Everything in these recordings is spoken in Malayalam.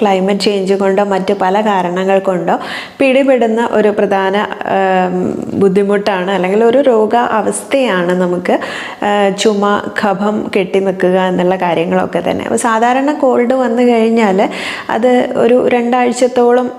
ക്ലൈമറ്റ് ചേഞ്ച് കൊണ്ടോ മറ്റ് പല കാരണങ്ങൾ കൊണ്ടോ പിടിപെടുന്ന ഒരു പ്രധാന ബുദ്ധിമുട്ടാണ്. അല്ലെങ്കിൽ ഒരു രോഗ അവസ്ഥയാണ് നമുക്ക് ചുമ കഫം കെട്ടി നിൽക്കുക എന്നുള്ള കാര്യങ്ങളൊക്കെ തന്നെ. അപ്പോൾ സാധാരണ കോൾഡ് വന്നു കഴിഞ്ഞാൽ അത് ഒരു രണ്ടാഴ്ചത്തോളം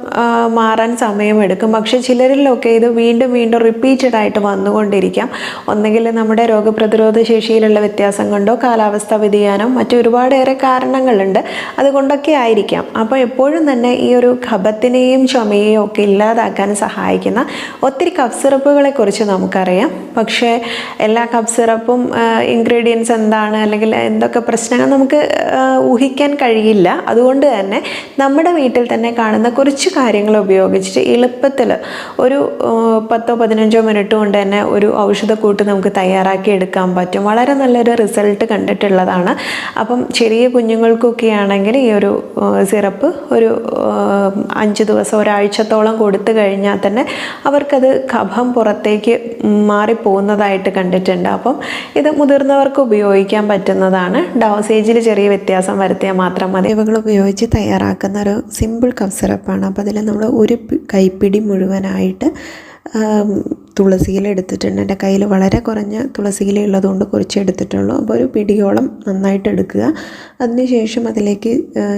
മാറാൻ സമയമെടുക്കും. പക്ഷെ ചിലരിലൊക്കെ ഇത് വീണ്ടും വീണ്ടും റിപ്പീറ്റഡ് ആയിട്ട് വന്നുകൊണ്ടിരിക്കാം. ഒന്നുകിൽ നമ്മുടെ രോഗപ്രതിരോധ ശേഷിയിലുള്ള വ്യത്യാസം കൊണ്ടോ കാലാവസ്ഥ വ്യതിയാനം മറ്റു ഒരുപാടേറെ കാരണങ്ങളുണ്ട്. അതുകൊണ്ടൊക്കെ ആയിരിക്കാം. അപ്പോൾ എപ്പോഴും തന്നെ ഈ ഒരു ഖബത്തിനെയും ചുമയെയും ഒക്കെ ഇല്ലാതാക്കാൻ സഹായിക്കുന്ന ഒത്തിരി കഫ് സിറപ്പുകളെ കുറിച്ച് നമുക്കറിയാം. പക്ഷേ എല്ലാ കഫ് സിറപ്പും ഇൻഗ്രീഡിയൻസ് എന്താണ് അല്ലെങ്കിൽ എന്തൊക്കെ പ്രശ്നങ്ങൾ നമുക്ക് ഊഹിക്കാൻ കഴിയില്ല. അതുകൊണ്ട് തന്നെ നമ്മുടെ വീട്ടിൽ തന്നെ കാണുന്ന കുറച്ച് കാര്യങ്ങൾ ഉപയോഗിച്ചിട്ട് എളുപ്പത്തിൽ ഒരു പത്തോ പതിനഞ്ചോ മിനിറ്റ് കൊണ്ട് തന്നെ ഒരു ഔഷധക്കൂട്ട് നമുക്ക് തയ്യാറാക്കി എടുക്കാൻ പറ്റും. വളരെ നല്ലൊരു റിസൾട്ട് കണ്ടിട്ടുള്ളതാണ്. അപ്പം ചെറിയ കുഞ്ഞുങ്ങൾക്കൊക്കെ ആണെങ്കിൽ ഈ ഒരു ആ, സിറപ്പ് ഒരു അഞ്ച് ദിവസം ഒരാഴ്ചത്തോളം കൊടുത്തു കഴിഞ്ഞാൽ തന്നെ അവർക്കത് കഫം പുറത്തേക്ക് മാറിപ്പോകുന്നതായിട്ട് കണ്ടിട്ടുണ്ട്. അപ്പം ഇത് മുതിർന്നവർക്ക് ഉപയോഗിക്കാൻ പറ്റുന്നതാണ്. ഡോസേജിൽ ചെറിയ വ്യത്യാസം വരുത്തിയാൽ മാത്രം മതി. ഇവകൾ ഉപയോഗിച്ച് തയ്യാറാക്കുന്ന ഒരു സിമ്പിൾ കഫ് സിറപ്പാണ് അപ്പോൾ അതിൽ നമ്മൾ ഒരു കൈപ്പിടി മുഴുവനായിട്ട് തുളസിയില എടുത്തിട്ടുണ്ട്. എന്റെ കയ്യിൽ വളരെ കുറഞ്ഞ തുളസിയില ഉള്ളതുകൊണ്ട് കുറച്ച് എടുത്തിട്ടുള്ളൂ. അപ്പോൾ ഒരു പിടിയോളം നന്നായിട്ട് എടുക്കുക. അതിനുശേഷം അതിലേക്ക്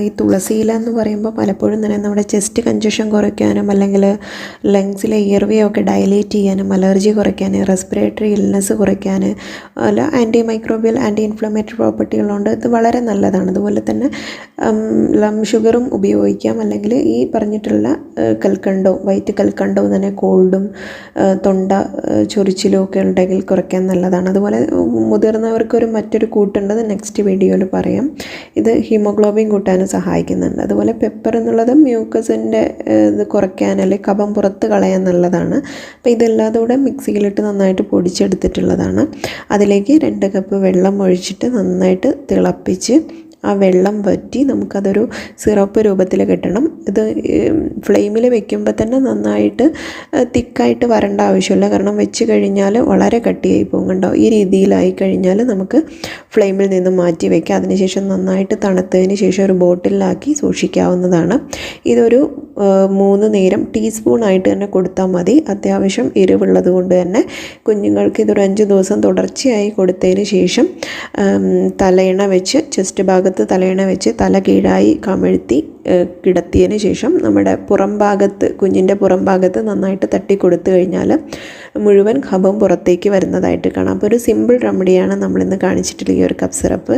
ഈ തുളസിയില എന്ന് പറയുമ്പോൾ പലപ്പോഴും തന്നെ നമ്മുടെ ചെസ്റ്റ് കഞ്ചഷൻ കുറയ്ക്കാനും അല്ലെങ്കിൽ ലങ്സിലെ ഇയർവേ ഒക്കെ ഡയലേറ്റ് ചെയ്യാനും അലർജി കുറയ്ക്കാൻ റെസ്പിറേറ്ററി ഇൽനെസ് കുറയ്ക്കാൻ അല്ല ആന്റി മൈക്രോബിയൽ ആന്റി ഇൻഫ്ലമേറ്ററി പ്രോപ്പർട്ടികളുണ്ട് ഇത് വളരെ നല്ലതാണ്. അതുപോലെ തന്നെ ലം ഷുഗറും ഉപയോഗിക്കാം. അല്ലെങ്കിൽ ഈ പറഞ്ഞിട്ടുള്ള കൽക്കണ്ടോ വൈറ്റ് കൽക്കണ്ടോ തന്നെ കോൾഡും ആ, തൊണ്ട ചൊറിച്ചിലുമൊക്കെ ഉണ്ടെങ്കിൽ കുറയ്ക്കാൻ നല്ലതാണ്. അതുപോലെ മുതിർന്നവർക്കൊരു മറ്റൊരു കൂട്ടുണ്ട്. നെക്സ്റ്റ് വീഡിയോയിൽ പറയാം. ഇത് ഹീമോഗ്ലോബിൻ കൂട്ടാനും സഹായിക്കുന്നുണ്ട്. അതുപോലെ പെപ്പർ എന്നുള്ളത് മ്യൂക്കസിന്റെ ഇത് കുറയ്ക്കാൻ അല്ലെങ്കിൽ കഫം പുറത്ത് കളയാൻ നല്ലതാണ്. അപ്പോൾ ഇതെല്ലാം കൂടെ മിക്സിയിലിട്ട് നന്നായിട്ട് പൊടിച്ചെടുത്തിട്ടുള്ളതാണ്. അതിലേക്ക് രണ്ട് കപ്പ് വെള്ളം ഒഴിച്ചിട്ട് നന്നായിട്ട് തിളപ്പിച്ച് ആ വെള്ളം വറ്റി നമുക്കതൊരു സിറപ്പ് രൂപത്തിൽ കിട്ടണം. ഇത് ഫ്ലെയിമിൽ വെക്കുമ്പോൾ തന്നെ നന്നായിട്ട് തിക്കായിട്ട് വരേണ്ട ആവശ്യമില്ല. കാരണം വെച്ച് കഴിഞ്ഞാൽ വളരെ കട്ടിയായി പോകും കണ്ടോ? ഈ രീതിയിലായി കഴിഞ്ഞാൽ നമുക്ക് ഫ്ലെയിമിൽ നിന്ന് മാറ്റി വയ്ക്കാം അതിനുശേഷം നന്നായിട്ട് തണുത്തതിന് ശേഷം ഒരു ബോട്ടിലാക്കി സൂക്ഷിക്കാവുന്നതാണ്. ഇതൊരു മൂന്ന് നേരം ടീസ്പൂണായിട്ട് തന്നെ കൊടുത്താൽ മതി. അത്യാവശ്യം എരിവുള്ളത് കൊണ്ട് തന്നെ. കുഞ്ഞുങ്ങൾക്ക് ഇതൊരു അഞ്ച് ദിവസം തുടർച്ചയായി കൊടുത്തതിന് ശേഷം തലയിണ വെച്ച് ചെസ്റ്റ് ഭാഗത്ത് തലയിണ വെച്ച് തല കീഴായി കമിഴ്ത്തി കിടത്തിയതിന് ശേഷം നമ്മുടെ പുറം ഭാഗത്ത് കുഞ്ഞിന്റെ പുറം ഭാഗത്ത് നന്നായിട്ട് തട്ടി കൊടുത്തു കഴിഞ്ഞാൽ മുഴുവൻ ഖബം പുറത്തേക്ക് വരുന്നതായിട്ട് കാണാം. അപ്പോൾ ഒരു സിമ്പിൾ റെമഡിയാണ് നമ്മളിന്ന് കാണിച്ചിട്ടുള്ള ഈ ഒരു കപ്പ് സിറപ്പ്